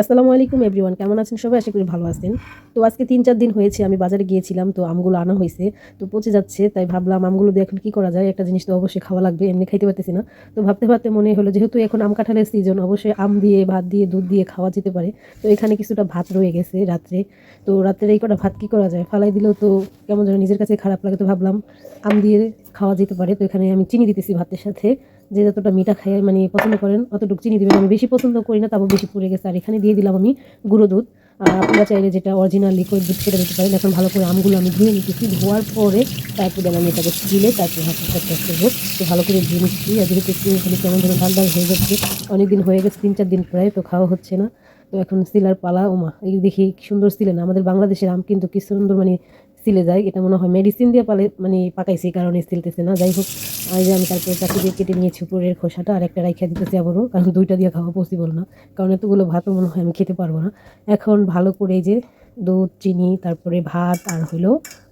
আসসালামু আলাইকুম এভরিওয়ান কেমন আছেন সবাই? আশা করি ভালো আছেন। তো আজকে তিন চার দিন হয়েছে, আমি বাজারে গিয়েছিলাম, তো আমগুলো আনা হয়েছে, তো পচে যাচ্ছে, তাই ভাবলাম আমগুলো দিয়ে এখন কী করা যায়? একটা জিনিস তো অবশ্যই খাওয়া লাগবে, এমনি খাইতে পারতেছি না। তো ভাবতে ভাবতে মনে হলো, যেহেতু এখন আম কাঁঠালের সিজন অবশ্যই আম দিয়ে, ভাত দিয়ে, দুধ দিয়ে খাওয়া যেতে পারে। তো এখানে কিছুটা ভাত রয়ে গেছে রাত্রে। তো রাত্রে এই কটা ভাত কী করা যায়? ফালাই দিলেও তো কেমন যেন নিজের কাছে খারাপ লাগে, তো ভাবলাম আম দিয়ে খাওয়া যেতে পারে। তো এখানে আমি চিনি দিতেছি ভাতের সাথে। যে যতটা মিঠা খাই মানে পছন্দ করেন, অতটুকু চিনি দিবেন। আমি বেশি পছন্দ করি না তারপর বেশি পড়ে গেছে। আর এখানে দিয়ে দিলাম আমি গুঁড়ো দুধ। আর আপনারা চাইলে যেটা অরিজিনাল লিকুইড দুধ সেটা দিতে পারেন। এখন ভালো করে আমগুলো আমি ধুয়ে নিতেছি। ধোয়ার পরে তারপরে আমি এটাকে দিলে তারপর হাতের সাথে করব তো ভালো করে ধুয়ে নিচ্ছি। আর যেহেতু খালি কেমন ডাল ডাল হয়ে যাচ্ছে অনেক দিন হয়ে গেছে, তিন চার দিন প্রায় তো খাওয়া হচ্ছে না। তো এখন সিলার পালা, ওমা, এই দেখি সুন্দর সিলে না। আমাদের বাংলাদেশের আম কিন্তু কি সুন্দর মানে সিলে যায়। এটা মনে হয় মেডিসিন দিয়ে পালে মানে পাকাইছে, এই কারণে সিলতেছে না। যাই হোক আর আমি কালকে চাকরি দিয়ে কেটে নিয়েছি উপরের খোসাটা আর একটা রাইখা দিতেছি আবারও, কারণ দুইটা দিয়ে খাওয়া পসিবল না। কারণ এতগুলো ভাতও মনে হয় আমি খেতে পারব না। এখন ভালো করে যে দুধ, চিনি, তারপরে ভাত আর হলো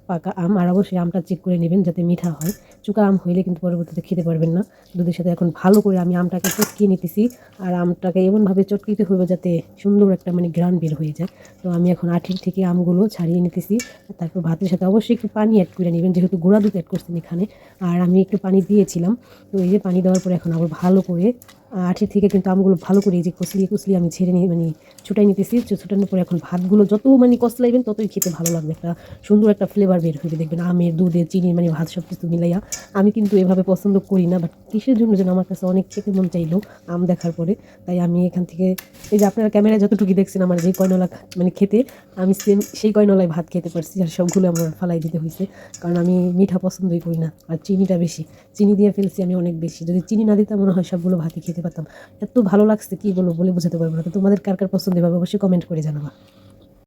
পাকা আম আর অবশ্যই আমটা চেক করে নেবেন যাতে মিঠা হয়। চুকা আম হইলে কিন্তু পরবর্তীতে খেতে পারবেন না। দুধের সাথে এখন ভালো করে আমি আমটাকে চটকিয়ে নিতেছি আর আমটাকে এমনভাবে চটকিতে হবে যাতে সুন্দর একটা মানে গ্রান বের হয়ে যায়। তো আমি এখন আঠির থেকে আমগুলো ছাড়িয়ে নিতেছি। তারপর ভাতের সাথে অবশ্যই একটু পানি অ্যাড করে নেবেন, যেহেতু গুঁড়া দুধ অ্যাড করছেন এখানে। আর আমি একটু পানি দিয়েছিলাম। তো এই যে পানি দেওয়ার পরে এখন আবার ভালো করে আঠির থেকে কিন্তু আমগুলো ভালো করে এই যে কষলিয়ে কষলিয়ে আমি ছেড়ে নিয়ে মানে ছুটাই নিতেছি। ছুটানোর পরে এখন ভাতগুলো যত মানে কষলাইবেন ততই খেতে ভালো লাগবে। একটা সুন্দর একটা ফ্লেভার বের হবে দেখবেন আমের, দুধের, চিনির মানে ভাত সব কিছু মিলাইয়া আমি কিন্তু এভাবে পছন্দ করি না বাট কিসের জন্য যেন আমার কাছে অনেক খেতে মন চাইলো আম দেখার পরে। তাই আমি এখান থেকে, এই যে আপনারা ক্যামেরায় যতটুকু দেখছেন আমার যে কয়নলা মানে খেতে, আমি সেম সেই কয়নলায় ভাত খেতে পারছি, আর সবগুলো আমার ফালাই দিতে হয়েছে কারণ আমি মিঠা পছন্দই করি না, আর চিনিটা বেশি। চিনি দিয়ে ফেলছি আমি অনেক বেশি। যদি চিনি না দিতাম মনে হয় সবগুলো ভাতই খেতে পারতাম। এত ভালো লাগছে, কি বলব বলে বোঝাতে পারব না। তো তোমাদের কার কার পছন্দ হবে, অবশ্যই কমেন্ট করে জানাবা।